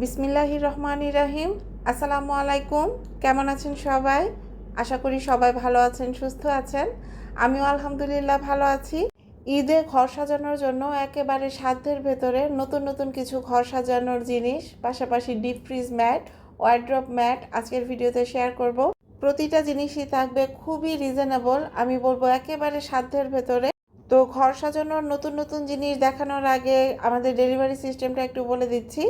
বিসমিল্লাহির রহমান ইরাহিম আসসালামু আলাইকুম। কেমন আছেন সবাই? আশা করি সবাই ভালো আছেন, সুস্থ আছেন। আমিও আলহামদুলিল্লাহ ভালো আছি। ঈদে ঘর সাজানোর জন্য একেবারে সাধ্যের ভেতরে নতুন নতুন কিছু ঘর সাজানোর জিনিস, পাশাপাশি deep fridge mat wardrobe mat আজকের ভিডিওতে শেয়ার করব। প্রতিটা জিনিসই থাকবে খুবই রিজনেবল আমি বলব একেবারে সাধ্যের ভেতরে। তো ঘর সাজানোর নতুন নতুন জিনিস দেখানোর আগে আমাদের ডেলিভারি সিস্টেমটা একটু বলে দিচ্ছি।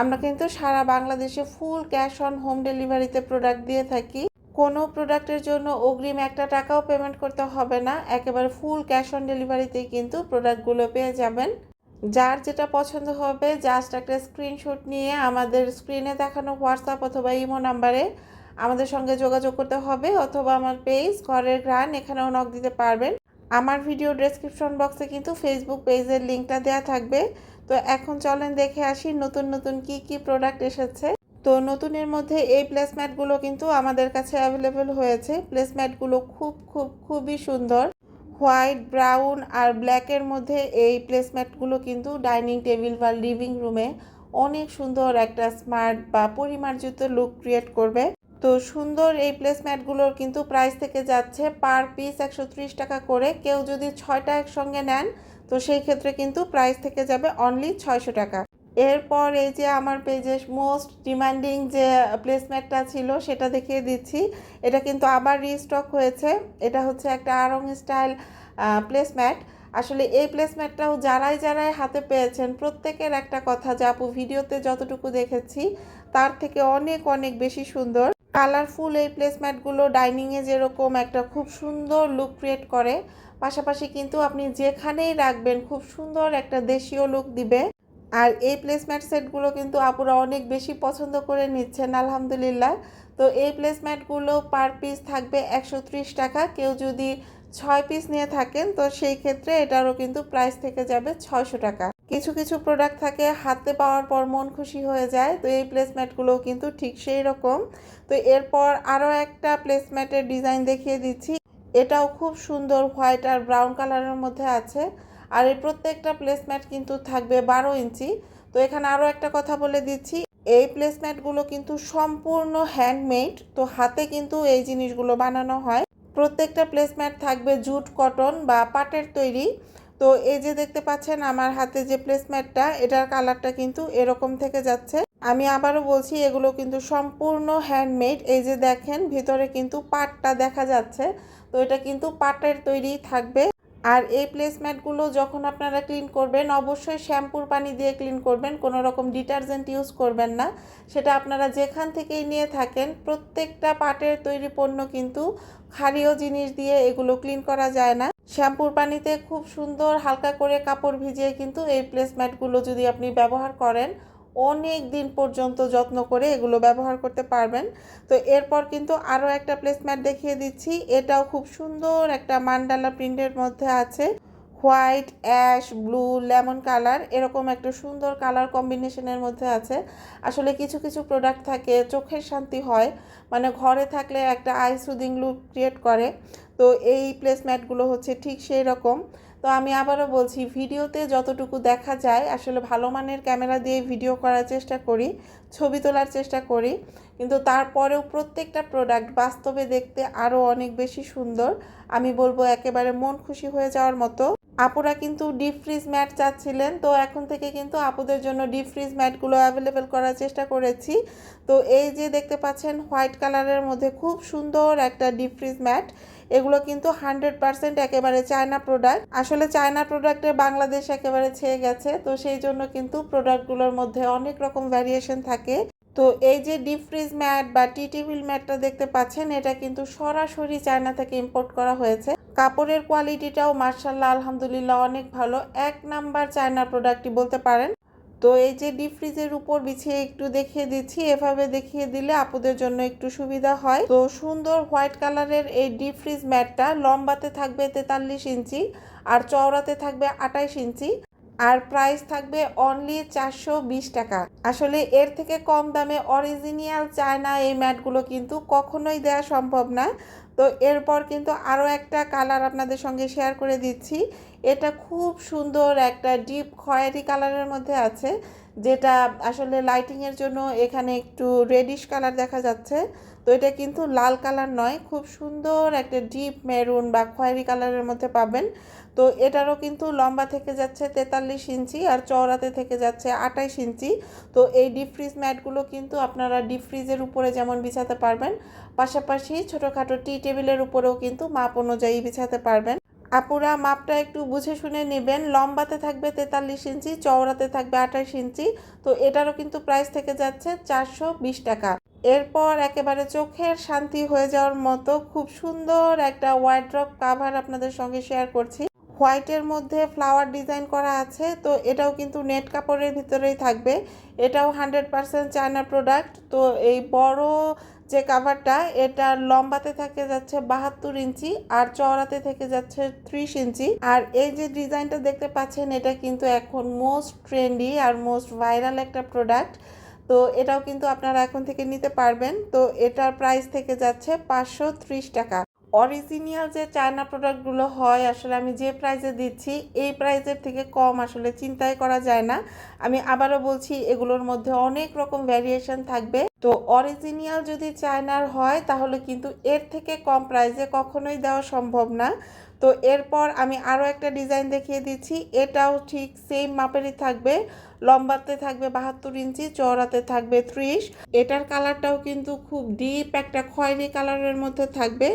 আমরা কিন্তু সারা বাংলাদেশে ফুল ক্যাশ অন হোম ডেলিভারিতে প্রোডাক্ট দিয়ে থাকি। কোনো প্রোডাক্টের জন্য অগ্রিম একটা টাকাও পেমেন্ট করতে হবে না। একেবারে ফুল ক্যাশ অন ডেলিভারিতেই কিন্তু প্রোডাক্টগুলো পেয়ে যাবেন। যার যেটা পছন্দ হবে জাস্ট একটা স্ক্রিনশট নিয়ে আমাদের স্ক্রিনে দেখানো হোয়াটসঅ্যাপ অথবা ইমো নাম্বারে আমাদের সঙ্গে যোগাযোগ করতে হবে অথবা আমার পেজ ঘরের গ্রান এখানেও নক দিতে পারবেন। আমার ভিডিও ডেসক্রিপশন বক্সে কিন্তু ফেসবুক পেজের লিঙ্কটা দেওয়া থাকবে। তো এখন চলেন দেখে আসি নতুন নতুন কি কি প্রোডাক্ট এসেছে। তো নতুনের মধ্যে এই প্লেসম্যাটগুলো কিন্তু আমাদের কাছে অ্যাভেলেবেল হয়েছে। প্লেসম্যাটগুলো খুব খুব, খুবই সুন্দর। হোয়াইট ব্রাউন আর ব্ল্যাকের মধ্যে এই প্লেসম্যাটগুলো কিন্তু ডাইনিং টেবিল বা লিভিং রুমে অনেক সুন্দর একটা স্মার্ট বা পরিমার্জিত লুক ক্রিয়েট করবে। তো সুন্দর এই প্লেসম্যাটগুলোর কিন্তু প্রাইস থেকে যাচ্ছে পার পিস একশো ত্রিশ টাকা করে। কেউ যদি ছয়টা একসঙ্গে নেন, তো সেই ক্ষেত্রে কিন্তু প্রাইস থেকে যাবে অনলি ছয়শো টাকা। এরপর এই যে আমার পেজে মোস্ট ডিমান্ডিং যে প্লেসম্যাটটা ছিল, সেটা দেখিয়ে দিচ্ছি। এটা কিন্তু আবার রিস্টক হয়েছে। এটা হচ্ছে একটা আরং স্টাইল প্লেসম্যাট আসলে এই প্লেসম্যাটটাও যারাই যারাই হাতে পেয়েছেন, প্রত্যেকের একটা কথা যে আপু, ভিডিওতে যতটুকু দেখেছি, তার থেকে অনেক অনেক বেশি সুন্দর। কালারফুল এই প্লেসম্যাটগুলো ডাইনিংয়ে যেরকম একটা খুব সুন্দর লুক ক্রিয়েট করে, পাশাপাশি কিন্তু আপনি যেখানেই রাখবেন খুব সুন্দর একটা দেশীয় লুক দিবে। আর এই প্লেসম্যাট সেটগুলো কিন্তু আপুরা অনেক বেশি পছন্দ করে নিচ্ছেন, আলহামদুলিল্লাহ। তো এই প্লেসম্যাটগুলো পার পিস থাকবে একশো ত্রিশ টাকা, কেউ যদি ছয় পিস নিয়ে থাকেন, তো সেই ক্ষেত্রে এটারও কিন্তু প্রাইস থেকে যাবে ছয়শো টাকা। কিছু কিছু প্রোডাক্ট থাকে, হাতে পাওয়ার পর মন খুশি হয়ে যায়, তো এই প্লেসম্যাটগুলোও কিন্তু ঠিক সেই রকম। তো এরপর আরও একটা প্লেসম্যাটের ডিজাইন দেখিয়ে দিচ্ছি। এটাও খুব সুন্দর হোয়াইট আর ব্রাউন কালারের মধ্যে আছে। আর এই প্রত্যেকটা প্লেসম্যাট কিন্তু থাকবে বারো ইঞ্চি। তো এখানে আরও একটা কথা বলে দিচ্ছি, এই প্লেসম্যাটগুলো কিন্তু সম্পূর্ণ হ্যান্ডমেড তো হাতে কিন্তু এই জিনিসগুলো বানানো হয়। প্রত্যেকটা প্লেসম্যাট থাকবে জুট কটন বা পাটের তৈরি। তো এই যে দেখতে পাচ্ছেন আমার হাতে যে প্লেসম্যাটটা এটার কালারটা কিন্তু এরকম থেকে যাচ্ছে। আমি আবারও বলছি, এগুলো কিন্তু সম্পূর্ণ হ্যান্ডমেড এই যে দেখেন, ভিতরে কিন্তু পাটটা দেখা যাচ্ছে। তো এটা কিন্তু পাটের তৈরি থাকবে। আর এই প্লেসম্যাটগুলো যখন আপনারা ক্লিন করবেন, অবশ্যই শ্যাম্পুর পানি দিয়ে ক্লিন করবেন। কোনো রকম ডিটারজেন্ট ইউজ করবেন না। সেটা আপনারা যেখান থেকেই নিয়ে থাকেন, প্রত্যেকটা পাটের তৈরি পণ্য কিন্তু ক্ষারীয় জিনিস দিয়ে এগুলো ক্লিন করা যায় না। শ্যাম্পুর পানিতে খুব সুন্দর হালকা করে কাপড় ভিজিয়ে কিন্তু এই প্লেসম্যাটগুলো যদি আপনি ব্যবহার করেন, অনেক দিন পর্যন্ত যত্ন করে এগুলো ব্যবহার করতে পারবেন। তো এরপর কিন্তু আরও একটা প্লেসম্যাট দেখিয়ে দিচ্ছি। এটাও খুব সুন্দর একটা মান্ডালা প্রিন্টের মধ্যে আছে। White, ash, blue, lemon colour এরকম একটা সুন্দর কালার কম্বিনেশনের মধ্যে আছে। আসলে কিছু কিছু প্রোডাক্ট থাকে, চোখের শান্তি হয় মানে ঘরে থাকলে একটা আই সুদিং লুক ক্রিয়েট করে। তো এই প্লেসম্যাটগুলো হচ্ছে ঠিক সেই রকম। তো আমি আবারও বলছি, ভিডিওতে যতটুকু দেখা যায়, আসলে ভালো মানের ক্যামেরা দিয়ে ভিডিও করার চেষ্টা করি, ছবি তোলার চেষ্টা করি। কিন্তু তারপরেও প্রত্যেকটা প্রোডাক্ট বাস্তবে দেখতে আরও অনেক বেশি সুন্দর। আমি বলব একেবারে মন খুশি হয়ে যাওয়ার মতো। আপুরা কিন্তু ডিপ ফ্রিজ ম্যাট চাচ্ছিলেন। তো এখন থেকে কিন্তু আপুদের জন্য ডিপ ফ্রিজ ম্যাটগুলো অ্যাভেলেবেল করার চেষ্টা করেছি। তো এই যে দেখতে পাচ্ছেন হোয়াইট কালারের মধ্যে খুব সুন্দর একটা ডিপ ফ্রিজ ম্যাট এগুলো কিন্তু হান্ড্রেড পারসেন্ট একেবারে চায়না প্রোডাক্ট আসলে চায়না প্রোডাক্টে বাংলাদেশ একেবারে ছেয়ে গেছে। তো সেই জন্য কিন্তু প্রোডাক্টগুলোর মধ্যে অনেক রকম ভ্যারিয়েশন থাকে। তো এই যে ডিপ ফ্রিজ ম্যাট বা টি ম্যাটটা দেখতে পাচ্ছেন, এটা কিন্তু সরাসরি চায়না থেকে ইম্পোর্ট করা হয়েছে। কাপড়ের কোয়ালিটিটাও মার্শাল্লাহ আলহামদুলিল্লাহ অনেক ভালো। এক নাম্বার চায়নার প্রোডাক্টই বলতে পারেন। তো এই যে ডিপ ফ্রিজের উপর বিছিয়ে একটু দেখিয়ে দিচ্ছি, এভাবে দেখিয়ে দিলে আপুদের জন্য একটু সুবিধা হয়। তো সুন্দর হোয়াইট কালারের এই ডিপ ফ্রিজ ম্যাটটা লম্বাতে থাকবে তেতাল্লিশ ইঞ্চি আর চওড়াতে থাকবে আটাইশ ইঞ্চি আর প্রাইস থাকবে অনলি চারশো বিশ টাকা। আসলে এর থেকে কম দামে অরিজিনিয়াল চায়না এই ম্যাটগুলো কিন্তু কখনোই দেওয়া সম্ভব না। তো এরপর কিন্তু আরও একটা কালার আপনাদের সঙ্গে শেয়ার করে দিচ্ছি। এটা খুব সুন্দর একটা ডিপ খয়েরি কালারের মধ্যে আছে, যেটা আসলে লাইটিংয়ের জন্য এখানে একটু রেডিশ কালার দেখা যাচ্ছে। তো এটা কিন্তু লাল কালার নয়, খুব সুন্দর একটা ডিপ মেরুন বা খয়েরি কালারের মধ্যে পাবেন। তো এটারও কিন্তু লম্বা থেকে যাচ্ছে তেতাল্লিশ ইঞ্চি আর চওড়াতে থেকে যাচ্ছে আটাইশ ইঞ্চি। তো এই ডিপ ফ্রিজ ম্যাটগুলো কিন্তু আপনারা ডিপ ফ্রিজের উপরে যেমন বিছাতে পারবেন, পাশাপাশি ছোটোখাটো টি টেবিলের উপরেও কিন্তু মাপ অনুযায়ী বিছাতে পারবেন। আপুরা মাপটা একটু বুঝে শুনে নেবেন, লম্বাতে থাকবে তেতাল্লিশ ইঞ্চি, চওড়াতে থাকবে আঠাশ ইঞ্চি। তো এটারও কিন্তু প্রাইস থেকে যাচ্ছে চারশো বিশ টাকা। এরপর একেবারে চোখের শান্তি হয়ে যাওয়ার মতো খুব সুন্দর একটা ওয়াইড্রপ কাভার আপনাদের সঙ্গে শেয়ার করছি। হোয়াইটের মধ্যে ফ্লাওয়ার ডিজাইন করা আছে, তো এটাও কিন্তু নেট কাপড়ের ভিতরেই থাকবে। এটাও হান্ড্রেড পারসেন্ট চায়না প্রোডাক্ট তো এই বড় যে কাভারটা এটা লম্বাতে থেকে যাচ্ছে বাহাত্তর ইঞ্চি আর চওড়াতে থেকে যাচ্ছে ত্রিশ ইঞ্চি। আর এই যে ডিজাইনটা দেখতে পাচ্ছেন, এটা কিন্তু এখন মোস্ট ট্রেন্ডি আর মোস্ট ভাইরাল একটা প্রোডাক্ট তো এটাও কিন্তু আপনারা এখন থেকে নিতে পারবেন। তো এটার প্রাইস থেকে যাচ্ছে পাঁচশো ত্রিশ টাকা। অরিজিনাল যে চায়না প্রোডাক্টগুলো হয়, আসলে আমি যে প্রাইজে দিচ্ছি, এই প্রাইজের থেকে কম আসলে চিন্তাই করা যায় না। আমি আবারও বলছি, এগুলোর মধ্যে অনেক রকম ভ্যারিয়েশন থাকবে। তো অরিজিনাল যদি চায়নার হয়, তাহলে কিন্তু এর থেকে কম প্রাইসে কখনোই দেওয়া সম্ভব না। তো এরপর আমি আরও একটা ডিজাইন দেখিয়ে দিচ্ছি। এটাও ঠিক সেম মাপেরই থাকবে। লম্বাতে থাকবে বাহাত্তর ইঞ্চি, চওড়াতে থাকবে ত্রিশ। এটার কালারটাও কিন্তু খুব ডিপ একটা খয়েরি কালারের মধ্যে থাকবে।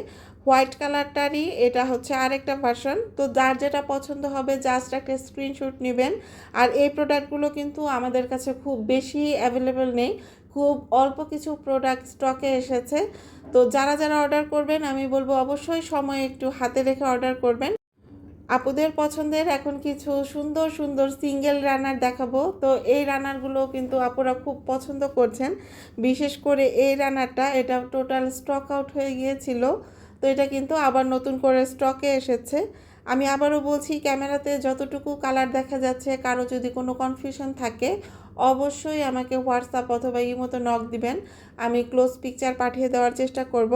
হোয়াইট কালারটারই এটা হচ্ছে আরেকটা ভার্সন তো যার যেটা পছন্দ হবে জাস্ট একটা স্ক্রিনশট নেবেন। আর এই প্রোডাক্টগুলো কিন্তু আমাদের কাছে খুব বেশি অ্যাভেলেবেল নেই। খুব অল্প কিছু প্রোডাক্ট স্টকে এসেছে। তো যারা যারা অর্ডার করবেন, আমি বলব অবশ্যই সময় একটু হাতে রেখে অর্ডার করবেন। আপুদের পছন্দের এখন কিছু সুন্দর সুন্দর সিঙ্গেল রানার দেখাবো। তো এই রানারগুলো কিন্তু আপুরা খুব পছন্দ করছেন। বিশেষ করে এই রানারটা এটা টোটাল স্টক আউট হয়ে গিয়েছিল। তো এটা কিন্তু আবার নতুন করে স্টকে এসেছে। আমি আবারও বলছি, ক্যামেরাতে যতটুকু কালার দেখা যাচ্ছে, কারও যদি কোনো কনফিউশন থাকে অবশ্যই আমাকে হোয়াটসঅ্যাপ অথবা ইমোতে নক দিবেন। আমি ক্লোজ পিকচার পাঠিয়ে দেওয়ার চেষ্টা করব।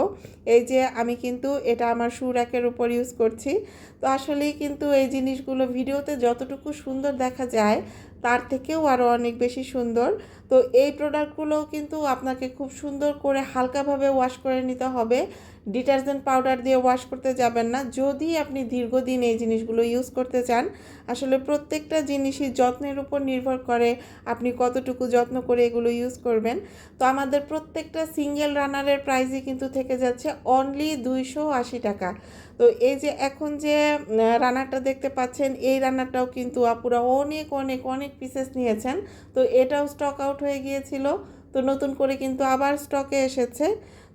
এই যে আমি কিন্তু এটা আমার শু র্যাকের উপর ইউজ করছি। তো আসলেই কিন্তু এই জিনিসগুলো ভিডিওতে যতটুকু সুন্দর দেখা যায়, তার থেকেও আরও অনেক বেশি সুন্দর। তো এই প্রোডাক্টগুলোও কিন্তু আপনাকে খুব সুন্দর করে হালকাভাবে ওয়াশ করে নিতে হবে। ডিটারজেন্ট পাউডার দিয়ে ওয়াশ করতে যাবেন না। যদি আপনি দীর্ঘদিন এই জিনিসগুলো ইউজ করতে চান, আসলে প্রত্যেকটা জিনিসই যত্নের উপর নির্ভর করে আপনি কতটুকু যত্ন করে এগুলো ইউজ করবেন। তো আমাদের প্রত্যেকটা সিঙ্গেল রানারের প্রাইসই কিন্তু থেকে যাচ্ছে অনলি দুইশো আশি টাকা। তো এই যে এখন যে রানারটা দেখতে পাচ্ছেন, এই রানারটাও কিন্তু আপুরা অনেক অনেক অনেক পিসেস নিয়েছেন। তো এটাও স্টক আউট হয়ে গিয়েছিল। তো নতুন করে কিন্তু আবার স্টকে এসেছে।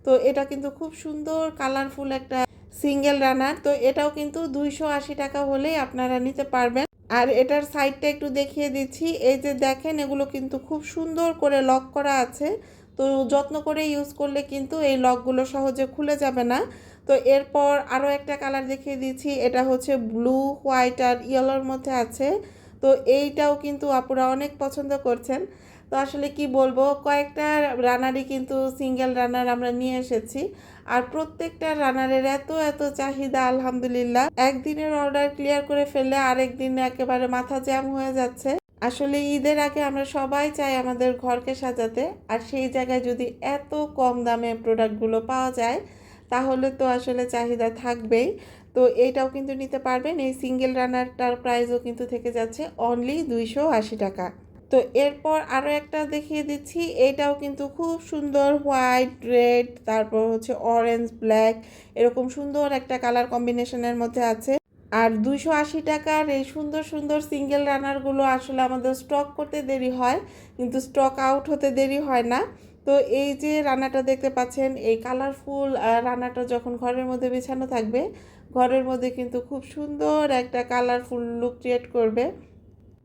তো এটা কিন্তু খুব সুন্দর কালারফুল একটা সিঙ্গেল রানার তো এটাও কিন্তু দুইশো আশি টাকা হলেই আপনারা নিতে পারবেন। আর এটার সাইডটা একটু দেখিয়ে দিচ্ছি। এই যে দেখেন, এগুলো কিন্তু খুব সুন্দর করে লক করা আছে। তো যত্ন করে ইউজ করলে কিন্তু এই লকগুলো সহজে খুলে যাবে না। তো এরপর আরও একটা কালার দেখিয়ে দিচ্ছি। এটা হচ্ছে ব্লু হোয়াইট আর ইয়েলোর মধ্যে আছে। তো এইটাও কিন্তু আপুরা অনেক পছন্দ করছেন। তো আসলে কি বলব, কয়েকটা রানারই কিন্তু সিঙ্গেল রানার আমরা নিয়ে এসেছি। আর প্রত্যেকটা রানারের এত এত চাহিদা, আলহামদুলিল্লাহ। একদিনের অর্ডার ক্লিয়ার করে ফেললে আরেক দিন একেবারে মাথা জ্যাম হয়ে যাচ্ছে। আসলে ঈদের আগে আমরা সবাই চাই আমাদের ঘরকে সাজাতে। আর সেই জায়গায় যদি এত কম দামে প্রোডাক্টগুলো পাওয়া যায়, তাহলে তো আসলে চাহিদা থাকবেই। তো এইটাও কিন্তু নিতে পারবেন। এই সিঙ্গেল রানারটার প্রাইসও কিন্তু থেকে যাচ্ছে অনলি দুইশো আশি টাকা। তো এরপর আরও একটা দেখিয়ে দিচ্ছি। এটাও কিন্তু খুব সুন্দর হোয়াইট, রেড, তারপর হচ্ছে অরেঞ্জ, ব্ল্যাক এরকম সুন্দর একটা কালার কম্বিনেশনের মধ্যে আছে। আর দুইশো আশি টাকার এই সুন্দর সুন্দর সিঙ্গেল রানারগুলো আসলে আমাদের স্টক করতে দেরি হয়, কিন্তু স্টক আউট হতে দেরি হয় না। তো এই যে রান্নাটা দেখতে পাচ্ছেন, এই কালারফুল রান্নাটা যখন ঘরের মধ্যে বিছানো থাকবে, ঘরের মধ্যে কিন্তু খুব সুন্দর একটা কালারফুল লুক ক্রিয়েট করবে।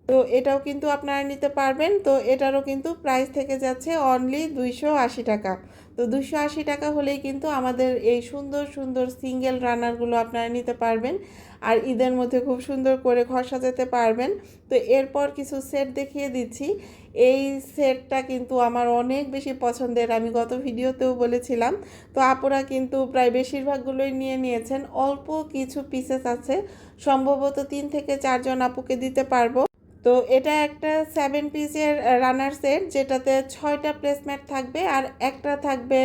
তো এটাও কিন্তু আপনারা নিতে পারবেন। তো এটারও কিন্তু প্রাইস থেকে যাচ্ছে অনলি দুইশো আশি টাকা। তো দুশো আশি টাকা হলেই কিন্তু আমাদের এই সুন্দর সুন্দর সিঙ্গেল রানারগুলো আপনারা নিতে পারবেন। আর ঈদের মধ্যে খুব সুন্দর করে ঘর সাজাতে পারবেন। তো এরপর কিছু সেট দেখিয়ে দিচ্ছি। এই সেটটা কিন্তু আমার অনেক বেশি পছন্দের, আমি গত ভিডিওতেও বলেছিলাম। তো আপুরা কিন্তু প্রায় বেশিরভাগগুলোই নিয়ে নিয়েছেন। অল্প কিছু পিসেস আছে। সম্ভবত তিন থেকে চারজন আপুকে দিতে পারব। তো এটা একটা সেভেন পিসের রানার সেট যেটাতে ছয়টা প্লেসমেন্ট থাকবে আর একটা থাকবে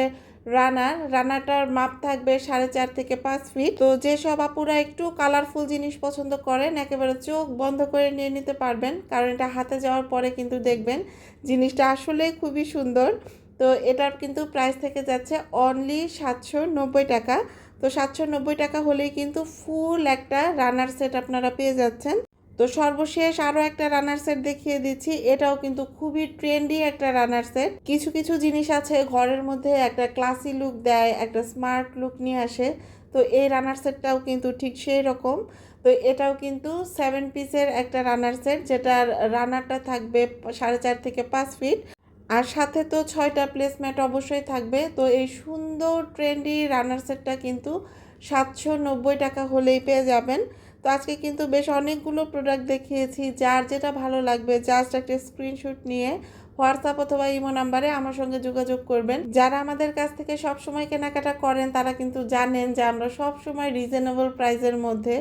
রানার রানারটার মাপ থাকবে সাড়ে চার থেকে পাঁচ ফিট তো যেসব আপুরা একটু কালারফুল জিনিস পছন্দ করেন, একেবারে চোখ বন্ধ করে নিয়ে নিতে পারবেন। কারণ এটা হাতে যাওয়ার পরে কিন্তু দেখবেন জিনিসটা আসলে খুবই সুন্দর। তো এটার কিন্তু প্রাইস থেকে যাচ্ছে অনলি সাতশো নব্বই টাকা। তো সাতশো নব্বই টাকা হলেই কিন্তু ফুল একটা রানার সেট আপনারা পেয়ে যাচ্ছেন। তো সর্বশেষ আরও একটা রানার সেট দেখিয়ে দিচ্ছি। এটাও কিন্তু খুবই ট্রেন্ডি একটা রানার সেট কিছু কিছু জিনিস আছে, ঘরের মধ্যে একটা ক্লাসি লুক দেয়, একটা স্মার্ট লুক নিয়ে আসে। তো এই রানার সেটটাও কিন্তু ঠিক সেই রকম। তো এটাও কিন্তু সেভেন পিসের একটা রানার সেট যেটার রানারটা থাকবে সাড়ে চার থেকে পাঁচ ফিট আর সাথে তো ছয়টা প্লেসম্যাট অবশ্যই থাকবে। তো এই সুন্দর ট্রেন্ডি রানার সেটটা কিন্তু সাতশো নব্বই টাকা হলেই পেয়ে যাবেন। তো আজকে কিন্তু বেশ অনেকগুলো প্রোডাক্ট দেখিয়েছি, যার যেটা ভালো লাগবে জাস্ট একটা স্ক্রিনশট নিয়ে হোয়াটসঅ্যাপ অথবা ইমো নাম্বারে আমার সঙ্গে যোগাযোগ করবেন। যারা আমাদের কাছ থেকে সব সময় কেনাকাটা করেন, তারা কিন্তু জানেন যে আমরা সব সময় রিজনেবল প্রাইসের মধ্যে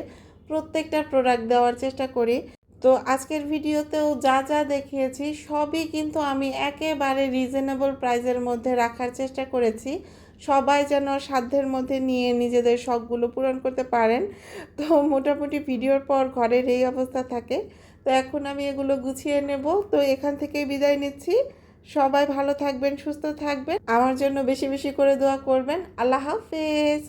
প্রত্যেকটা প্রোডাক্ট দেওয়ার চেষ্টা করি। তো আজকের ভিডিওতেও যা যা দেখিয়েছি, সবই কিন্তু আমি একেবারে রিজনেবল প্রাইসের মধ্যে রাখার চেষ্টা করেছি। সবাই যেন সাধ্যের মধ্যে নিয়ে নিজেদের শখগুলো পূরণ করতে পারেন। তো মোটামুটি ভিডিওর পর ঘরের এই অবস্থা থাকে। তো এখন আমি এগুলো গুছিয়ে নেব। তো এখান থেকে বিদায় নিচ্ছি। সবাই ভালো থাকবেন, সুস্থ থাকবেন। আমার জন্য বেশি বেশি করে দোয়া করবেন। আল্লাহ হাফেজ।